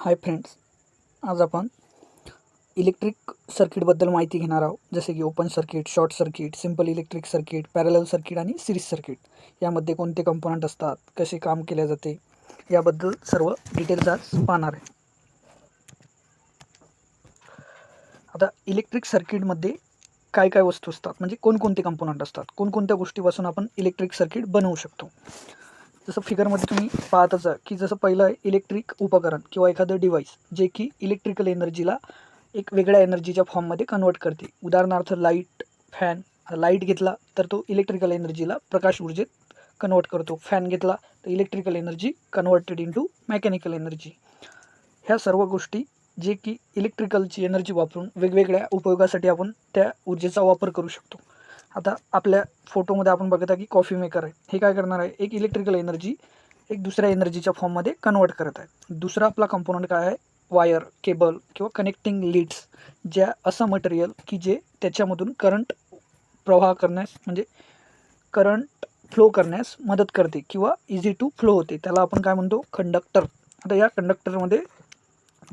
Hi friends आज आपण electric सर्किटबद्दल माहिती घेणार आहोत. जसे की open circuit short circuit simple electric circuit parallel circuit आणि सिरीज सर्किट यामध्ये कोणते कंपोनंट असतात? कसे काम केले जाते? याबद्दल सर्व डिटेल्स आज पाहणार आहे. आता इलेक्ट्रिक सर्किटमध्ये काय काय वस्तू असतात? म्हणजे कोणकोणते कंपोनंट असतात? कोणकोणत्या गोष्टीपासून आपण इलेक्ट्रिक सर्किट बनवू शकतो? जसं फिगरमध्ये तुम्ही पाहतच आहे की जसं पहिलं इलेक्ट्रिक उपकरण किंवा एखादं डिव्हाइस जे की इलेक्ट्रिकल एनर्जीला एक वेगळ्या एनर्जीच्या फॉर्ममध्ये कन्वर्ट करते. उदाहरणार्थ लाइट फॅन लाइट घेतला तर तो इलेक्ट्रिकल एनर्जीला प्रकाश ऊर्जेत कन्वर्ट करतो. फॅन घेतला तर electrical energy converted into mechanical energy ह्या सर्व गोष्टी जे की इलेक्ट्रिकलची एनर्जी वापरून वेगवेगळ्या उपयोगासाठी आपण त्या ऊर्जेचा वापर करू शकतो. आता आपल्या फोटोमध्ये आपण बघत आहे की कॉफी मेकर आहे. हे काय करणार आहे? एक इलेक्ट्रिकल एनर्जी एक दुसऱ्या एनर्जीच्या फॉर्ममध्ये कन्वर्ट करत आहे. दुसरा आपला कंपोनंट काय आहे? वायर केबल किंवा कनेक्टिंग लीड्स ज्या असं मटेरियल की जे त्याच्यामधून करंट प्रवाह करण्यास म्हणजे करंट फ्लो करण्यास मदत करते किंवा इझी टू फ्लो होते. त्याला आपण काय म्हणतो? कंडक्टर आता या कंडक्टरमध्ये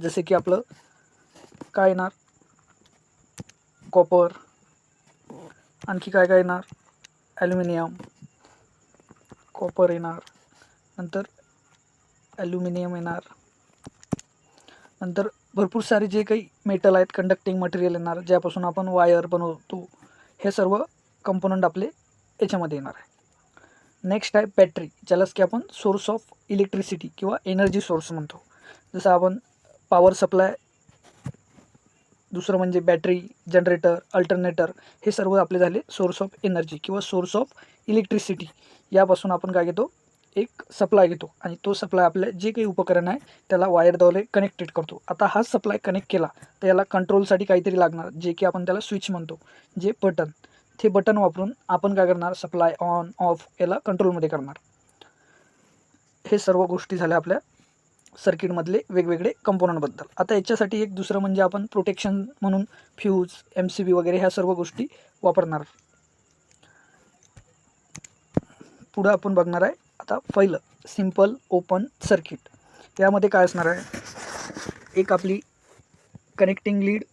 जसे की आपलं काय येणार? कॉपर आणखी काय काय येणार? ॲल्युमिनियम कॉपर येणार. नंतर ॲल्युमिनियम येणार. नंतर भरपूर सारे जे काही मेटल आहेत कंडक्टिंग मटेरियल येणार ज्यापासून आपण वायर बनवतो हे सर्व कंपोनंट आपले याच्यामध्ये येणार आहे. नेक्स्ट आहे बॅटरी ज्यालाच की आपण सोर्स ऑफ इलेक्ट्रिसिटी किंवा एनर्जी सोर्स म्हणतो. जसं आपण पॉवर सप्लाय दुसरं म्हणजे बॅटरी जनरेटर अल्टरनेटर हे सर्व आपले झाले सोर्स ऑफ एनर्जी किंवा सोर्स ऑफ इलेक्ट्रिसिटी यापासून आपण काय घेतो? एक सप्लाय घेतो आणि तो सप्लाय आपल्या जे काही उपकरण आहे त्याला वायरद्वारे कनेक्टेड करतो. आता हा सप्लाय कनेक्ट केला तर याला कंट्रोलसाठी काहीतरी लागणार जे की आपण त्याला स्विच म्हणतो जे बटन ते बटन वापरून आपण काय करणार? सप्लाय ऑन ऑफ याला कंट्रोलमध्ये करणार. हे सर्व गोष्टी झाल्या आपल्या सर्किटमधले वेगवेगळे कंपोनंटबद्दल आता याच्यासाठी एक दुसरं म्हणजे आपण प्रोटेक्शन म्हणून फ्यूज एम सी बी वगैरे ह्या सर्व गोष्टी वापरणार. पुढं आपण बघणार आहे आता पहिलं सिंपल ओपन सर्किट यामध्ये काय असणार आहे? एक आपली कनेक्टिंग लीड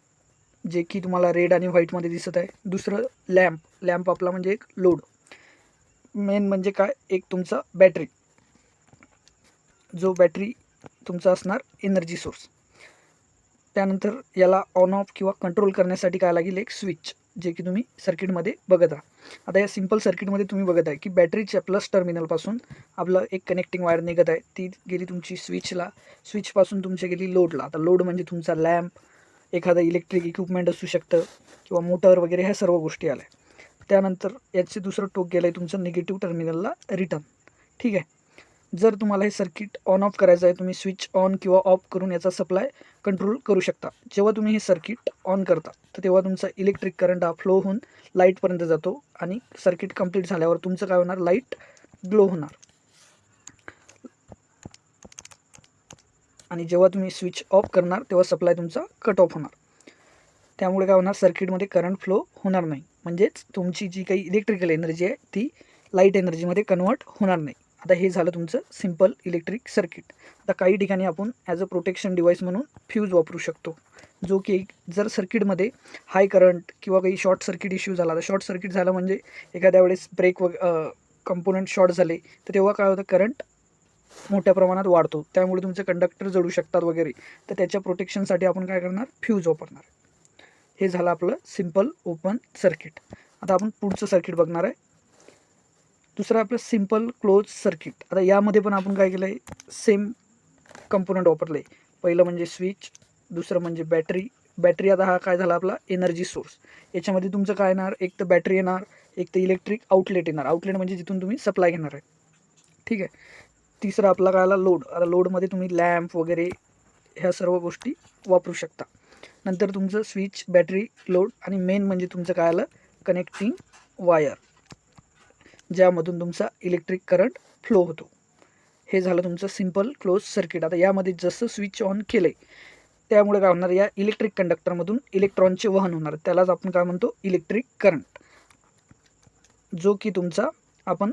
जे की तुम्हाला रेड आणि व्हाईटमध्ये दिसत आहे. दुसरं लॅम्प लॅम्प आपला म्हणजे एक लोड मेन म्हणजे काय? एक तुमचा बॅटरी जो बॅटरी तुमचा असणार एनर्जी सोर्स त्यानंतर याला ऑन ऑफ किंवा कंट्रोल करण्यासाठी काय लागेल? एक स्विच जे की तुम्ही सर्किटमध्ये बघत आहात आता या सिंपल सर्किटमध्ये तुम्ही बघत आहे की बॅटरीच्या प्लस टर्मिनलपासून आपलं एक कनेक्टिंग वायर निघत आहे. ती गेली तुमची स्विचला स्विचपासून तुमच्या गेली लोडला आता लोड म्हणजे तुमचा लॅम्प एखादं इलेक्ट्रिक इक्विपमेंट असू शकतं किंवा मोटर वगैरे ह्या सर्व गोष्टी आल्या. त्यानंतर याचे दुसरं टोक गेलं आहे तुमचं निगेटिव्ह टर्मिनलला रिटर्न ठीक आहे? जर तुम्हाला हे सर्किट ऑन ऑफ करायचं आहे तुम्ही स्विच ऑन किंवा ऑफ करून याचा सप्लाय कंट्रोल करू शकता. जेव्हा तुम्ही हे सर्किट ऑन करता तर तेव्हा तुमचा इलेक्ट्रिक करंट हा फ्लो होऊन लाईटपर्यंत जातो आणि सर्किट कंप्लीट झाल्यावर तुमचं काय होणार? लाइट ग्लो होणार. आणि जेव्हा तुम्ही स्विच ऑफ करणार तेव्हा सप्लाय तुमचा कट ऑफ होणार. त्यामुळे काय होणार? सर्किटमध्ये करंट फ्लो होणार नाही. म्हणजेच तुमची जी काही इलेक्ट्रिकल एनर्जी आहे ती लाइट एनर्जीमध्ये कन्वर्ट होणार नाही. आता हे झालं तुमचं सिंपल इलेक्ट्रिक सर्किट आता काही ठिकाणी आपण ॲज अ प्रोटेक्शन डिवाइस म्हणून फ्यूज वापरू शकतो. जो की जर सर्किटमध्ये हाय करंट किंवा काही शॉर्ट सर्किट इश्यू झाला. तर शॉर्ट सर्किट झालं म्हणजे एखाद्या वेळेस ब्रेक व कंपोनंट शॉर्ट झाले तर तेव्हा काय होतं? करंट मोठ्या प्रमाणात वाढतो. त्यामुळे तुमचे कंडक्टर जळू शकतात वगैरे. तर त्याच्या प्रोटेक्शनसाठी आपण काय करणार? फ्यूज वापरणार. हे झालं आपलं सिंपल ओपन सर्किट आता आपण पुढचं सर्किट बघणार आहे. दुसरं आपलं सिंपल क्लोज सर्किट आता यामध्ये पण आपण काय केलं आहे सेम कंपोनंट वापरलं आहे पहिलं म्हणजे स्विच दुसरं म्हणजे बॅटरी बॅटरी आता हा काय झाला आपला? एनर्जी सोर्स याच्यामध्ये तुमचं काय येणार? एक तर बॅटरी येणार एक तर इलेक्ट्रिक आउटलेट येणार. आउटलेट म्हणजे जिथून तुम्ही सप्लाय घेणार आहे. ठीक आहे? तिसरं आपला काय आला? लोड आता लोडमध्ये तुम्ही लॅम्प वगैरे ह्या सर्व गोष्टी वापरू शकता. नंतर तुमचं स्विच बॅटरी लोड आणि मेन म्हणजे तुमचं काय आलं? कनेक्टिंग वायर ज्यामधून तुमचा इलेक्ट्रिक करंट फ्लो होतो. हे झालं तुमचं सिंपल क्लोज सर्किट आता यामध्ये जसं स्विच ऑन केलं आहे त्यामुळे काय होणार? या इलेक्ट्रिक कंडक्टरमधून इलेक्ट्रॉनचे वहन होणार. त्यालाच आपण काय म्हणतो? इलेक्ट्रिक करंट जो की तुमचा आपण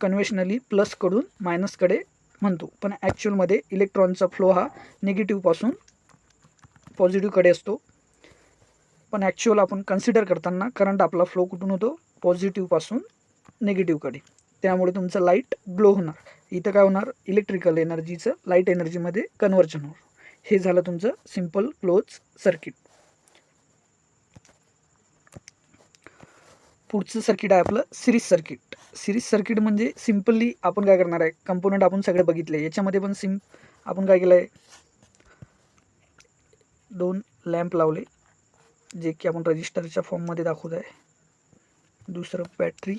कन्व्हेशनली प्लसकडून मायनसकडे म्हणतो. पण ॲक्च्युअलमध्ये इलेक्ट्रॉनचा फ्लो हा निगेटिव्हपासून पॉझिटिव्हकडे असतो. पण ॲक्च्युअल आपण कन्सिडर करताना करंट आपला फ्लो कुठून होतो? पॉझिटिव्हपासून निगेटिव्हकडे त्यामुळे तुमचं लाइट ग्लो होणार. इथं काय होणार? इलेक्ट्रिकल एनर्जीचं लाइट एनर्जीमध्ये कन्व्हर्जन होणार. हे झालं तुमचं सिंपल क्लोज सर्किट पुढचं सर्किट आहे आपलं सिरीज सर्किट सिरीज सर्किट म्हणजे सिम्पली आपण काय करणार आहे? कंपोनंट आपण सगळे बघितले. याच्यामध्ये पण सिम आपण काय केलं आहे दोन लॅम्प लावले जे की आपण रजिस्टरच्या फॉर्ममध्ये दाखवत आहे दुसरं बॅटरी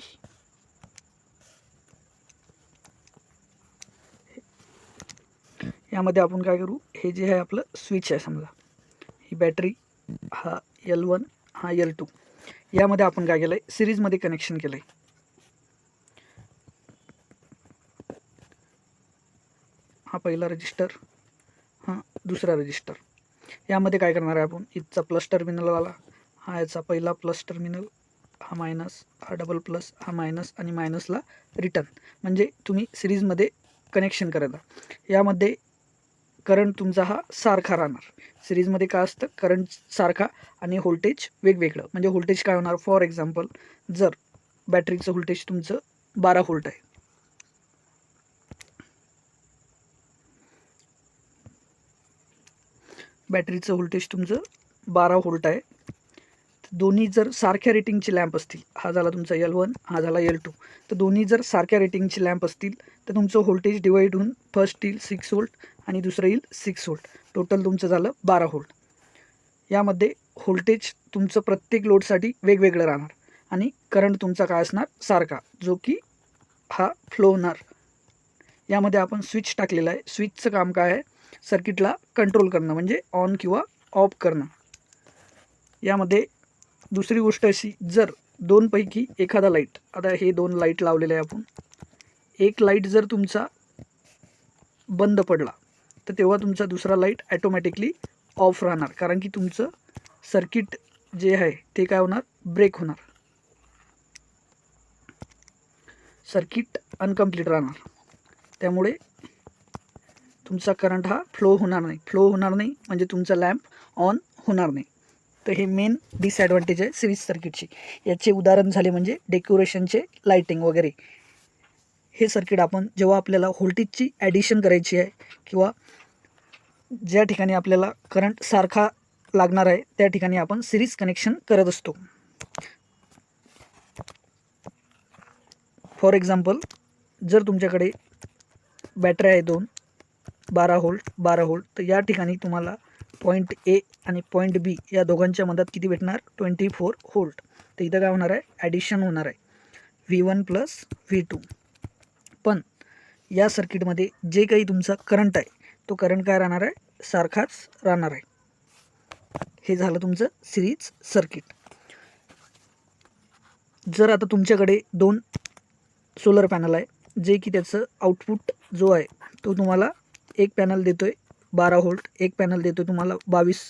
यामध्ये आपण काय करू? हे जे आहे आपलं स्विच आहे समजा. ही बॅटरी हा यल वन हा यल टू यामध्ये आपण काय केलं आहे सिरीजमध्ये कनेक्शन केलं आहे हा पहिला रजिस्टर हा दुसरा रजिस्टर यामध्ये काय करणार आहे आपण? इथचा प्लस टर्मिनल आला हा याचा पहिला प्लस टर्मिनल हा मायनस हा डबल प्लस हा मायनस आणि मायनसला रिटर्न म्हणजे तुम्ही सिरीजमध्ये कनेक्शन करत यामध्ये करंट तुमचा हा सारखा राहणार. सिरीजमध्ये काय असतं? करंट सारखा आणि व्होल्टेज वेगवेगळं. म्हणजे व्होल्टेज काय होणार? फॉर एक्झाम्पल जर बॅटरीचं व्होल्टेज तुमचं बारा व्होल्ट आहे. बॅटरीचं व्होल्टेज तुमचं बारा व्होल्ट आहे. दोन्ही जर सारख्या रेटिंगचे लॅम्प असतील हा झाला तुमचा एल वन हा झाला एल टू तर दोन्ही जर सारख्या रेटिंगचे लॅम्प असतील तर तुमचं व्होल्टेज डिवाईड होऊन फर्स्ट येईल सिक्स व्होल्ट आणि दुसरं येईल सिक्स व्होल्ट टोटल तुमचं झालं बारा व्होल्ट यामध्ये व्होल्टेज तुमचं प्रत्येक लोडसाठी वेगवेगळं राहणार आणि करंट तुमचा काय असणार? सारखा जो की हा फ्लो होणार. यामध्ये आपण स्विच टाकलेला आहे. स्विचचं काम काय आहे? सर्किटला कंट्रोल करणं म्हणजे ऑन किंवा ऑफ करणं. यामध्ये दुसरी गोष्ट अशी जर दोनपैकी एखादा लाइट आता हे दोन लाइट लावलेले आहे आपण. एक लाइट जर तुमचा बंद पडला तर तेव्हा तुमचा दुसरा लाइट ॲटोमॅटिकली ऑफ राहणार. कारण की तुमचं सर्किट जे आहे ते काय होणार? ब्रेक होणार. सर्किट अनकम्प्लीट राहणार. त्यामुळे तुमचा करंट हा फ्लो होणार नाही. फ्लो होणार नाही म्हणजे तुमचा लॅम्प ऑन होणार नाही. तर हे मेन डिसॲडव्हान्टेज आहे सिरीज सर्किटची याचे उदाहरण झाले म्हणजे डेकोरेशनचे लाईटिंग वगैरे. हे सर्किट आपण जेव्हा आपल्याला व्होल्टेजची ॲडिशन करायची आहे किंवा ज्या ठिकाणी आपल्याला करंट सारखा लागणार आहे त्या ठिकाणी आपण सिरीज कनेक्शन करत असतो. फॉर एक्झाम्पल जर तुमच्याकडे बॅटरी आहे दोन बारा होल्ट बारा होल्ट तर या ठिकाणी तुम्हाला पॉईंट ए आणि पॉईंट बी या दोघांच्या मधात किती भेटणार? ट्वेंटी फोर होल्ट तर इथं काय होणार आहे? ॲडिशन होणार आहे. V one plus V two पण या सर्किटमध्ये जे काही तुमचा करंट आहे तो करंट काय राहणार आहे? सारखाच राहणार आहे. हे झालं तुमचं सिरीज सर्किट जर आता तुमच्याकडे दोन सोलर पॅनल आहे जे की त्याचं आउटपुट जो आहे तो तुम्हाला एक पॅनल देतो आहे बारा व्होल्ट एक पॅनल देतो आहे तुम्हाला बावीस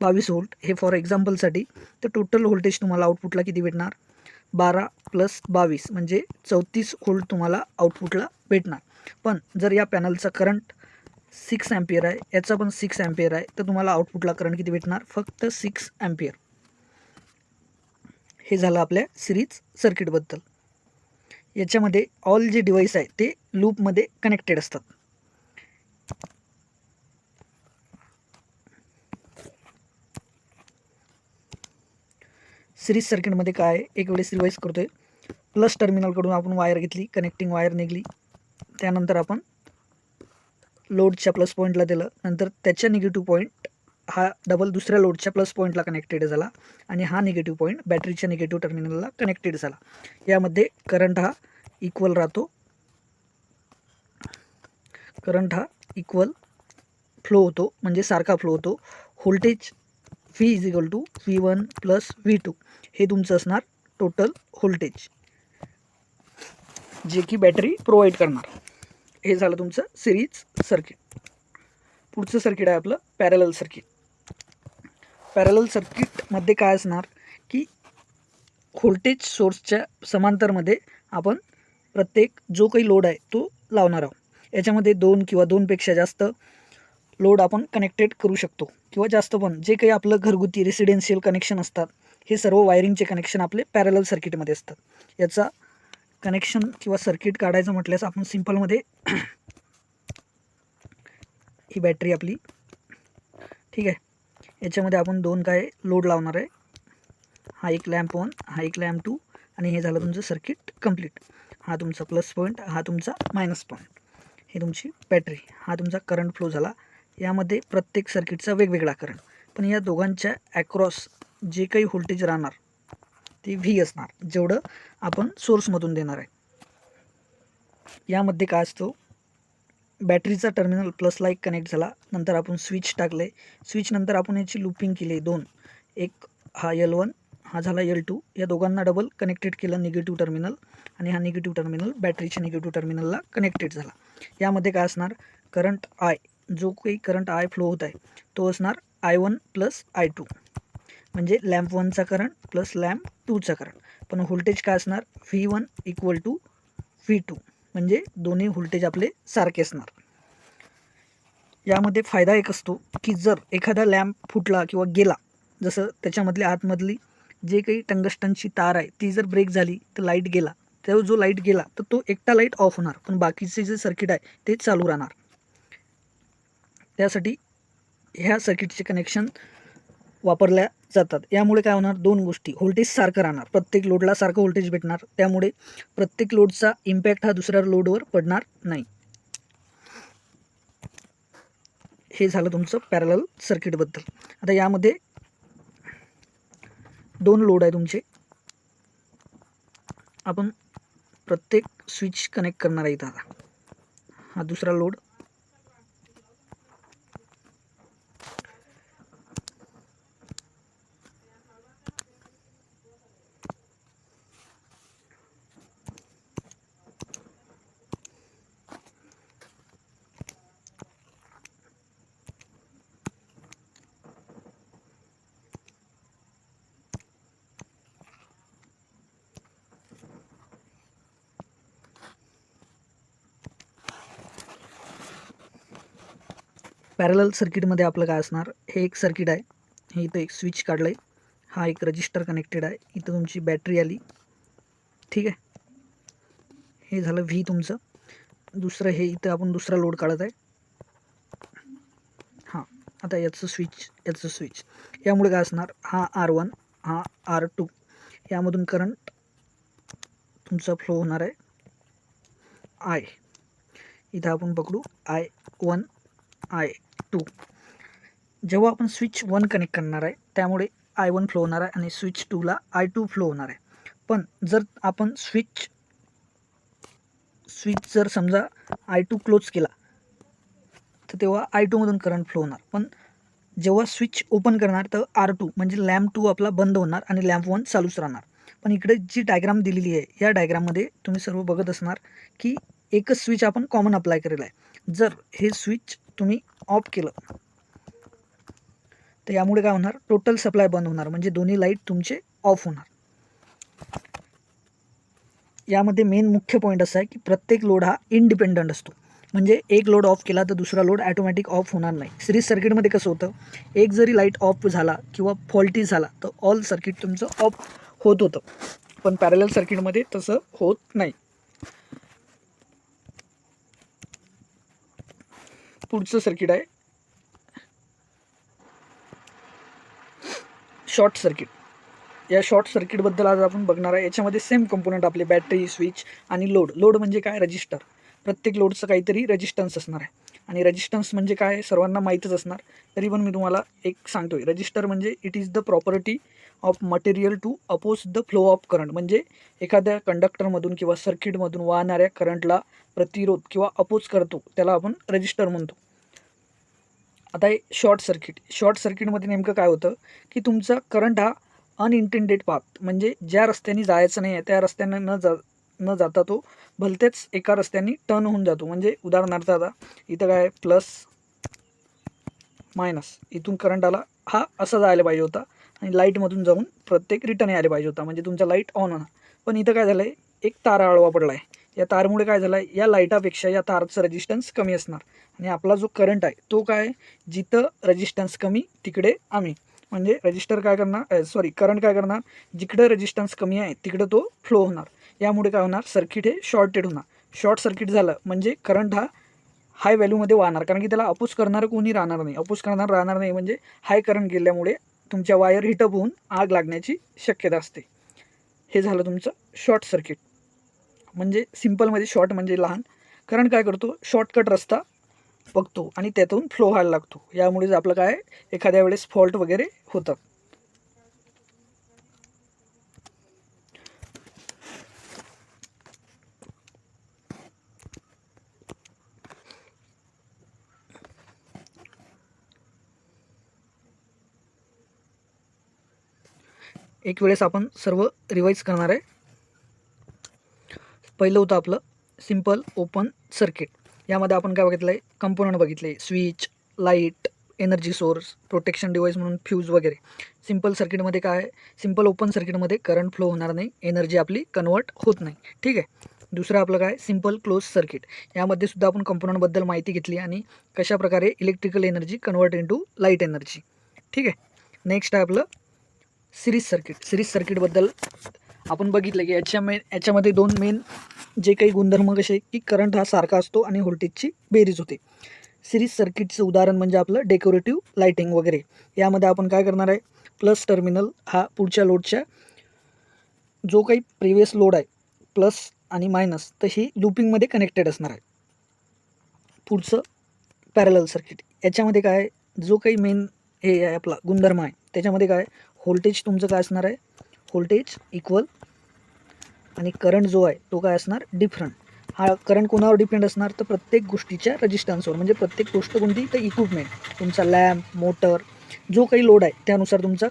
बावीस व्होल्ट. हे फॉर एक्झाम्पलसाठी तर टोटल व्होल्टेज तुम्हाला आउटपुटला किती भेटणार? बारा प्लस बावीस म्हणजे चौतीस व्होल्ट तुम्हाला आउटपुटला भेटणार. पण जर या पॅनलचा करंट सिक्स ॲम्पियर आहे याचा पण सिक्स ॲम्पियर आहे तर तुम्हाला आउटपुटला करंट किती भेटणार? फक्त सिक्स ॲम्पियर हे झालं आपल्या सिरीज सर्किटबद्दल याच्यामध्ये ऑल जे डिव्हाइस आहे ते लूपमध्ये कनेक्टेड असतात. सिरीज सर्किटमध्ये काय एक वेळेस रिवाईज करतोय. प्लस टर्मिनलकडून आपण वायर घेतली कनेक्टिंग वायर निघली. त्यानंतर आपण लोडच्या प्लस पॉईंटला दिलं. नंतर त्याच्या निगेटिव्ह पॉईंट हा डबल दुसऱ्या लोडच्या प्लस पॉईंटला कनेक्टेड झाला आणि हा निगेटिव्ह पॉईंट बॅटरीच्या निगेटिव्ह टर्मिनलला कनेक्टेड झाला. यामध्ये करंट हा इक्वल राहतो. करंट हा इक्वल फ्लो होतो म्हणजे सारखा फ्लो होतो. Voltage V is equal to V one plus V two हे तुमचं असणार टोटल व्होल्टेज जे की बॅटरी प्रोव्हाइड करणार. हे झालं तुमचं सिरीज सर्किट पुढचं सर्किट आहे आपलं पॅरल सर्किट पॅरल सर्किटमध्ये काय असणार? की व्होल्टेज सोर्सच्या समांतरमध्ये आपण प्रत्येक जो काही लोड आहे तो लावणार आहोत. याच्यामध्ये दोन किंवा दोनपेक्षा जास्त लोड आपण कनेक्टेड करू शकतो. किंवा जास्त पण जे काही आपलं घरगुती रेसिडेन्शियल कनेक्शन असतात हे सर्व वायरिंगचे कनेक्शन आपले पॅरल सर्किटमध्ये असतात. याचा कनेक्शन किंवा सर्किट काढायचं म्हटल्यास आपण सिम्पलमध्ये ही बॅटरी आपली ठीक आहे. याच्यामध्ये आपण दोन काय लोड लावणार आहे. हा एक लॅम्प वन हा एक लॅम्प टू आणि हे झालं तुमचं सर्किट कंप्लीट हा तुमचा प्लस पॉईंट हा तुमचा मायनस पॉईंट हे तुमची बॅटरी हा तुमचा करंट फ्लो झाला. यामध्ये प्रत्येक सर्किटचा वेगवेगळा करंट पण या दोघांच्या ॲक्रॉस जे काही व्होल्टेज राहणार ते व्ही असणार जेवढं आपण सोर्समधून देणार आहे. यामध्ये काय असतो? बॅटरीचा टर्मिनल प्लसला एक कनेक्ट झाला नंतर आपण स्विच टाकले स्विच नंतर आपण याची लुपिंग केली दोन. एक हा यल वन हा झाला यल टू या दोघांना डबल कनेक्टेड केलं निगेटिव्ह टर्मिनल आणि हा निगेटिव्ह टर्मिनल बॅटरीच्या निगेटिव्ह टर्मिनलला कनेक्टेड झाला. यामध्ये काय असणार? करंट आय जो काही करंट आय फ्लो होत आहे तो असणार I one plus I two म्हणजे लॅम्प वनचा करंट प्लस लॅम्प टूचा करंट पण व्होल्टेज काय असणार? V one equal to V two म्हणजे दोन्ही व्होल्टेज आपले सारखे असणार. यामध्ये फायदा एक असतो की जर एखादा लॅम्प फुटला किंवा गेला जसं त्याच्यामधल्या आतमधली जे काही टंगस्टनची तार आहे ती जर ब्रेक झाली तर लाइट गेला. तेव्हा जो लाइट गेला तर तो एकटा लाइट ऑफ होणार. पण बाकीचे जे सर्किट आहे ते चालू राहणार. त्यासाठी ह्या सर्किटचे कनेक्शन वापरल्या जातात. यामुळे काय होणार? दोन गोष्टी. व्होल्टेज सारखं राहणार. प्रत्येक लोडला सारखं व्होल्टेज भेटणार. त्यामुळे प्रत्येक लोडचा इम्पॅक्ट हा दुसऱ्या लोडवर पडणार नाही. हे झालं तुमचं पॅरल सर्किटबद्दल आता यामध्ये दोन लोड आहे तुमचे. आपण प्रत्येक स्विच कनेक्ट करणार आहे इथं आता. हा दुसरा लोड पॅरल सर्किटमध्ये आपलं काय असणार? हे एक सर्किट आहे. हे इथं एक स्विच काढलं आहे हा एक रजिस्टर कनेक्टेड आहे. इथं तुमची बॅटरी आली. ठीक आहे? हे झालं व्ही तुमचं. दुसरं हे इथं आपण दुसरा लोड काढत आहे. हां आता याचं स्विच याचं स्विच यामुळे काय असणार? हा आर वन हा आर टू यामधून करंट तुमचा फ्लो होणार आहे. आय इथं आपण पकडू. आय वन आय टू जेव्हा आपण स्विच वन कनेक्ट करणार आहे त्यामुळे आय वन फ्लो होणार आहे आणि स्विच टूला आय टू फ्लो होणार आहे. पण जर आपण स्विच स्विच जर समजा आय टू क्लोज केला तर तेव्हा आय टूमधून करंट फ्लो होणार. पण जेव्हा स्विच ओपन करणार तर आर टू म्हणजे लॅम्प टू आपला बंद होणार आणि लॅम्प वन चालूच राहणार. पण इकडे जी डायग्राम दिलेली आहे या डायग्राममध्ये तुम्ही सर्व बघत असणार की एकच स्विच आपण कॉमन अप्लाय केलेला आहे. जर हे स्विच तुम्ही ऑफ केलं तर यामुळे काय होणार? टोटल सप्लाय बंद होणार. म्हणजे दोन्ही लाइट तुमचे ऑफ होणार. यामध्ये मेन मुख्य पॉईंट असा आहे की प्रत्येक लोड हा इंडिपेंडंट असतो. म्हणजे एक लोड ऑफ केला तर दुसरा लोड ॲटोमॅटिक ऑफ होणार नाही. सिरीज सर्किटमध्ये कसं होतं? एक जरी लाइट ऑफ झाला किंवा फॉल्टी झाला तर ऑल सर्किट तुमचं ऑफ होत होतं. पण पॅरल सर्किटमध्ये तसं होत नाही. पुढचं सर्किट आहे. शॉर्ट सर्किट या शॉर्ट सर्किटबद्दल आज आपण बघणार आहे. याच्यामध्ये सेम कंपोनंट आपले बॅटरी स्विच आणि लोड लोड म्हणजे काय? रजिस्टर प्रत्येक लोडचं काहीतरी रेजिस्टन्स असणार आहे. आणि रेजिस्टन्स म्हणजे काय? सर्वांना माहीतच असणार. तरी पण मी तुम्हाला एक सांगतो आहे रजिस्टर म्हणजे it is the property of material to oppose the flow of current म्हणजे एखाद्या कंडक्टरमधून किंवा सर्किटमधून वाहणाऱ्या करंटला प्रतिरोध किंवा अपोज करतो. त्याला आपण रजिस्टर म्हणतो. आता हे शॉर्ट सर्किट शॉर्ट सर्किटमध्ये नेमकं काय होतं? की तुमचा करंट हा अनइंटेंडेड पाथ म्हणजे ज्या रस्त्याने जायचं नाही आहे त्या रस्त्याने न जा न जाता तो भलतेच एका रस्त्याने टर्न होऊन जातो. म्हणजे उदाहरणार्थ आता इथं काय प्लस मायनस इथून करंट आला हा असा जायला पाहिजे होता. आणि लाईटमधून जाऊन प्रत्येक रिटर्न यायला पाहिजे होता. म्हणजे तुमचा लाइट ऑन होणार. पण इथं काय झालं आहे एक तारा आळवा पडला आहे या तारमुळे काय झालं आहे या लाईटापेक्षा या तारचं रेजिस्टन्स कमी असणार. आणि आपला जो करंट आहे तो काय? जिथं रेजिस्टन्स कमी तिकडे आम्ही. म्हणजे रजिस्टर काय करणार सॉरी करंट काय करणार? जिकडं रेजिस्टन्स कमी आहे तिकडं तो फ्लो होणार. यामुळे काय होणार? सर्किट हे शॉर्टेड होणार. शॉर्ट सर्किट झालं म्हणजे करंट हा हाय व्हॅल्यूमध्ये वाहणार. कारण की त्याला अपोज करणारं कोणी राहणार नाही. अपोज करणार राहणार नाही म्हणजे हाय करंट गेल्यामुळे तुमच्या वायर हिटअप होऊन आग लागण्याची शक्यता असते. हे झालं तुमचं शॉर्ट सर्किट म्हणजे सिम्पलमध्ये शॉर्ट म्हणजे लहान. करंट काय करतो? शॉर्टकट रस्ता बघतो आणि त्यातून फ्लो व्हायला लागतो. यामुळेच आपलं काय? एखाद्या वेळेस फॉल्ट वगैरे होतात एक वेळेस आपण सर्व रिवाईज करणार आहे. पहिलं होतं आपलं सिंपल ओपन सर्किट यामध्ये आपण काय बघितलं आहे कंपोनंट बघितले. Switch light energy source protection device म्हणून फ्यूज वगैरे. सिंपल सर्किटमध्ये काय? आहे सिंपल ओपन सर्किटमध्ये करंट फ्लो होणार नाही. एनर्जी आपली कन्वर्ट होत नाही. ठीक आहे? दुसरं आपलं काय? सिंपल क्लोज सर्किट यामध्ये सुद्धा आपण कंपोनंटबद्दल माहिती घेतली आणि कशाप्रकारे electrical energy convert into light energy ठीक आहे? नेक्स्ट आहे आपलं सिरीज सर्किट सिरीज सर्किटबद्दल आपण बघितलं की याच्या मे याच्यामध्ये दोन मेन जे काही गुणधर्म कसे की करंट हा सारखा असतो आणि व्होल्टेजची बेरीज होते. सिरीज सर्किटचं उदाहरण म्हणजे आपलं डेकोरेटिव्ह लाईटिंग वगैरे. यामध्ये आपण काय करणार आहे? प्लस टर्मिनल हा पुढच्या लोडच्या जो काही प्रिव्हियस लोड आहे प्लस आणि मायनस तर ही लुपिंगमध्ये कनेक्टेड असणार आहे. पुढचं पॅरल सर्किट याच्यामध्ये काय जो काही मेन हे आहे आपला गुणधर्म आहे त्याच्यामध्ये काय व्होल्टेज तुमचं काय असणार आहे? व्होल्टेज इक्वल आणि करंट जो आहे तो काय असणार? डिफरंट हा करंट कोणावर डिपेंड असणार? तर प्रत्येक गोष्टीच्या रजिस्टन्सवर म्हणजे प्रत्येक गोष्ट कोणती? तर इक्विपमेंट तुमचा लॅम्प मोटर जो काही लोड आहे त्यानुसार तुमचा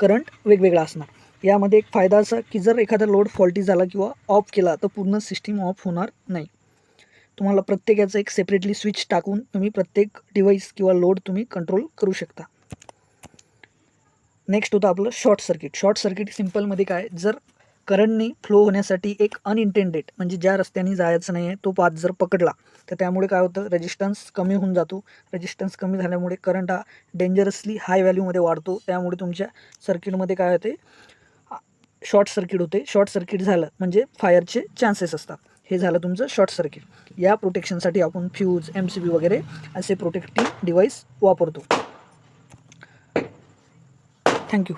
करंट वेगवेगळा असणार. यामध्ये एक फायदा असा की जर एखादा लोड फॉल्टी झाला किंवा ऑफ केला तर पूर्ण सिस्टीम ऑफ होणार नाही. तुम्हाला प्रत्येक याचं एक सेपरेटली स्विच टाकून तुम्ही प्रत्येक डिव्हाइस किंवा लोड तुम्ही कंट्रोल करू शकता. नेक्स्ट होतं आपलं शॉर्ट सर्किट शॉर्ट सर्किट सिम्पलमध्ये काय? जर करंटनी फ्लो होण्यासाठी एक अनइंटेंडेड म्हणजे ज्या रस्त्याने जायचं नाही आहे तो पाथ जर पकडला तर त्यामुळे काय होतं? रेजिस्टन्स कमी होऊन जातो. रेजिस्टन्स कमी झाल्यामुळे करंट हा डेंजरसली हाय व्हॅल्यूमध्ये वाढतो. त्यामुळे तुमच्या सर्किटमध्ये काय होते? शॉर्ट सर्किट होते. शॉर्ट सर्किट झालं म्हणजे फायरचे चान्सेस असतात. हे झालं तुमचं शॉर्ट सर्किट या प्रोटेक्शनसाठी आपण फ्यूज एम सी बी वगैरे असे प्रोटेक्टिव्ह डिव्हाइस वापरतो. Thank you